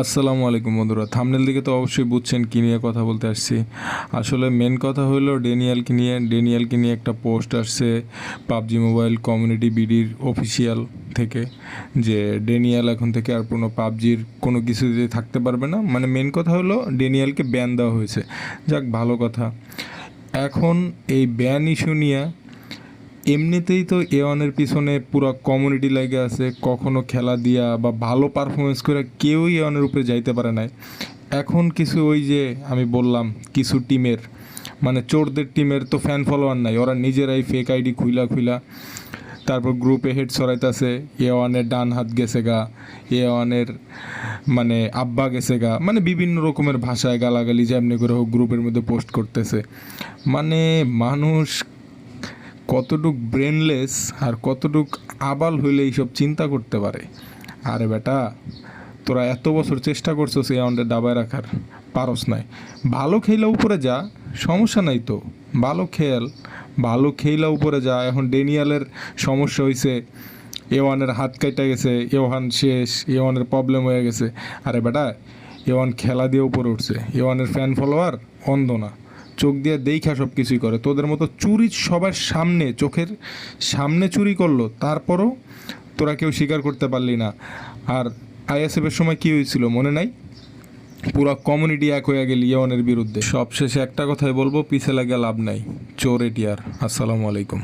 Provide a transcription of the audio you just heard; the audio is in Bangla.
আসসালামু আলাইকুম বন্ধুরা। থামনেল দিকে তো অবশ্যই বুঝছেন কী নিয়ে কথা বলতে আসছি। আসলে মেন কথা হলো ডেনিয়ালকে নিয়ে ডেনিয়ালকে নিয়ে একটা পোস্ট আসছে পাবজি মোবাইল কমিউনিটি বিডির অফিসিয়াল থেকে যে ডেনিয়াল এখন থেকে আর কোনো পাবজির কোনো কিছু কিছুতে থাকতে পারবে না। মানে মেন কথা হলো ডেনিয়ালকে ব্যান দেওয়া হয়েছে। যাক, ভালো কথা। এখন এই ব্যান ইস্যু নিয়ে এমনিতেই তো এ ওয়ানের পিছনে পুরো কমিউনিটি লেগে আছে, কখনো খেলা দিয়া বা ভালো পারফরমেন্স করে কেউই এ ওয়ানের উপরে যাইতে পারে নাই। এখন কিছু ওই যে আমি বললাম, কিছু টিমের মানে চোরদের টিমের তো ফ্যান ফলোয়ার নাই, ওরা নিজেরাই ফেক আইডি খুইলা খুইলা, তারপর গ্রুপে হেড সরাইতেছে এ ওয়ানের ডান হাত গেছে গা এ ওয়ানের মানে আব্বা গেছে গা মানে বিভিন্ন রকমের ভাষায় গালাগালি যেমনি করে হোক গ্রুপের মধ্যে পোস্ট করতেছে। মানে মানুষ কতটুক ব্রেনলেস আর কতটুক আবাল হইলে এইসব চিন্তা করতে পারে। আরে বেটা, তোরা এত বছর চেষ্টা করছ সেই অ্যাকাউন্টে দাবায় রাখার, পারস নাই। ভালো খেলা উপরে যা, সমস্যা নাই তো। ভালো খেল ভালো খেলা উপরে যা। এখন ডেনিয়ালের সমস্যা হয়েছে এ ওয়ানের হাত কাটা গেছে এ ওয়ান শেষ এ ওয়ানের প্রবলেম হয়ে গেছে। আরে বেটা এ ওয়ান খেলা দিয়ে উপরে উঠছে। এ ওয়ানের ফ্যান ফলোয়ার অন্ধ না। চোখ দিয়ে দেখা সব কিছুই করে। তোদের মতো চুরি সবার সামনে, চোখের সামনে চুরি করল, তারপরও তোরা কেউ স্বীকার করতে পারলি না। আর আইএসএফের সময় কী হয়েছিল মনে নাই? পুরো কমিউনিটি এক হয়ে গেল ইয়নের বিরুদ্ধে। সবশেষে একটা কথাই বলব, পিছে লাগে লাভ নাই। চোর এটিয়ার আসসালামু আলাইকুম।